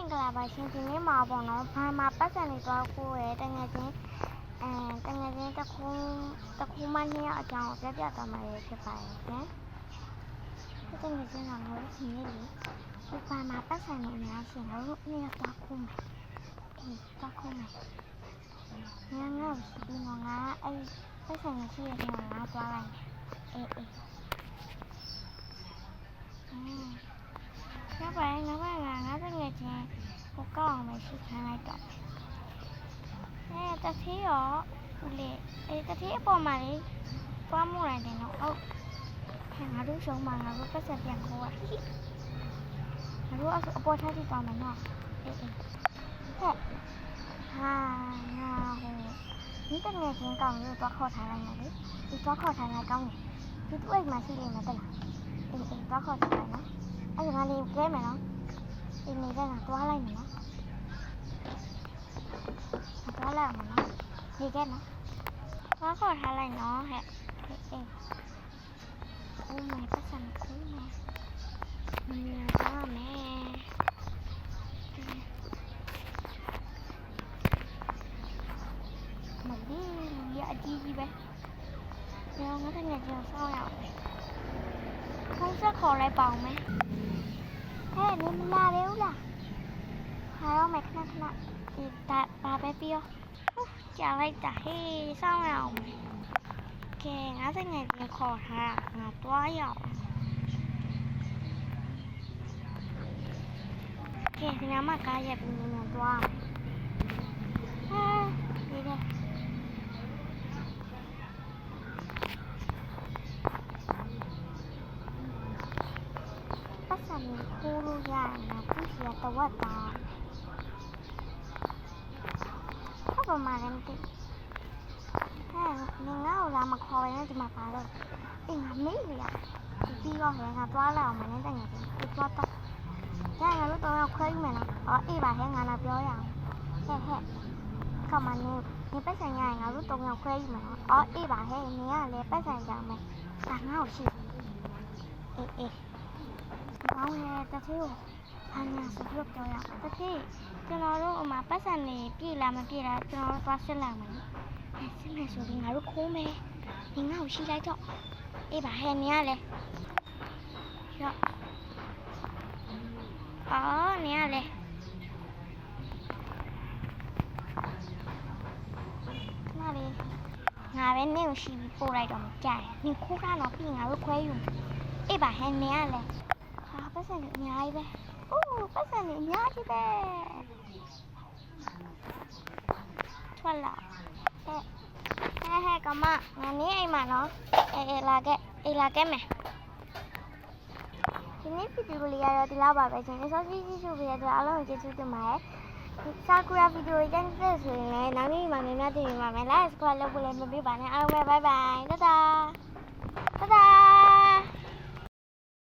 င်္ဂလာပါရှင်ဒီနေ့မှာပေါ့နော်ဘာမှပတ်စံနေတော့ကိုရယ်တငယ်ချင်းအဲတငယ်ချင်းတစ်ခုတစ်ခုမှနှစ်ယောက်အကြောင်းကိုပြပြသွားမှာရဖြစ်ပါရဲ့ရှင်ဒီတငယ်ချင်းကငါတို့ရှင်နေလေဒီဘာမှပတ်စံနေအများရှင်ငါတို့နှစ်ယောက်တော့ခုမယ်အေးတော့ခုမယ်ငါငါ့ကိုရှိပြီးတော့ငါအဲ့ပတ်စံရှိရတဲ့ငါသွားလိုက်အေးအေးอืม နောက်ပိုင်းနောက်ပိုင်းကငါတငယ်ချင်းကိုကောက် အောင်မရှိခိုင်းလိုက်တော့အဲတတိရောဦးလေအဲတတိအပေါ်မှာလေပွားမှုလိုက်တယ်နော်ဟုတ်ဟဲ့ငါတို့ရှုံးမှာငါတို့ပတ်ဆက်ပြန်ခေါ်ရဟိငါတို့အအပေါ်ထားကြည့်သွားမယ်နော်အေးအေးဟဲ့ဟာငါဟိုဒီတငယ်ချင်းကောင်းလို့တော့ခေါ်ထားလိုက်မယ်လေဒီတော့ခေါ်ထားလိုက်ကောင်းတယ်ဒီသူ့အိမ်မှာရှိနေမှာတက်လားအေးအေးတော့ခေါ်ထားလိုက်နော်အဲ့ဒါငါလေးပြဲမယ်နော်ဒီနေကငါသွားလိုက်မယ်နော် ก็แล้วมันเนาะดีแค่นะว่าขอทาอะไรเนาะฮะเอ๊ะกูไหมประชันกูไหมมันเอะมากแม่เหมือนที่เยอะดีไหมเดี๋ยวงั้นถ้าอยาจะเศร้าแล้วเขาจะขออะไรเปล่าไหมแค่นี้มันลาเร็วล่ะ ယ်ကျောင်းဆောင်းရအောင်ဖုန်းဆက်ခေါ်လိုက်ပါအောင်မယ်ဟဲ့နင်မလာလေဦးလားဟာတော့မယ်ခဏခဏဒီဒါဘာပဲပြီးရောဟုတ်ကြာလိုက်တာဟေးစောင်းရအောင်ကဲငါစငယ်ချင်းခေါ်ထားတာငါတွားရအောင်ကဲဒီနာမကားရက်ပြီးမြန်တွားဟာဒီလေပတ်စံကိုခိုးလို့ရရင်ငါသူ့စီကတဝက်သားဟုတ် ပါမှာလည်းမသိဟဲ့နင်ငါ့ကိုလာမခေါ်ရင်ဒီမှာပါတော့အေးငါမေးရဒီပြီးတော့ဟဲ့ငါသွားလာအောင်မနဲ့တကယ်ချင်းဒီသွားတော့ညငါတို့တော့ခွဲယူမယ်နော်အော်အေးပါဟဲ့ငါလာပြောရအောင်ဟဲ့ဟဲ့ကမနေနေပတ်စံရရင်ငါတို့တော့ခွဲယူမယ်နော်အော်အေးပါဟဲ့နင်ကလည်းပတ်စံကြမယ်ဒါငါ့ကိုရှိအေးအေးကောင်းရဲ့တတိယ ဘာညာဆိုပြီးတော့ပြောရအောင်တတိကျွန်တော်တို့ဟိုမှာပတ်စံနေပြည့်လားမပြည့်လားကျွန်တော်တို့သွားရှင်းလိုက်မယ်အဲရှင်းမယ်ဆိုပြီးငါတို့ခိုးမယ်ဒီငါ့ကိုရှိလိုက်တော့အေးပါဟဲ့နေရလေရော့အော်နေရလေနားလေငါပဲနေကိုရှိပြီးပို့လိုက်တော့မကြိုက်နင်ခိုးတာတော့ပြီးငါတို့ခွဲယူအေးပါဟဲ့နေရလေဟာပတ်စံအများကြီးပဲ။ အိုးပတ်စံအများကြီးပဲ။ထွက်လာ။ဟဲ့ဟဲ့ဟဲ့ကမငါနေအိမ်မှာနော်။အေးအေးလာခဲ့အေးလာခဲ့မယ်။ဒီနေ့ဗီဒီယိုလေးကတော့ဒီလောက်ပါပဲရှင်။ဆော့စီစီရှုပေးရတဲ့အားလုံးကိုကျေးဇူးတင်ပါတယ်။ဒီစာကူရာဗီဒီယိုရမ်းတဲ့ဆိုရင်လည်းနောက်နေ့မှများများတင်ပါမယ်။ Like subscribe လုပ်ဖို့လည်းမပြပါနဲ့အားလုံးပဲ bye bye ။တဒါ။တဒါ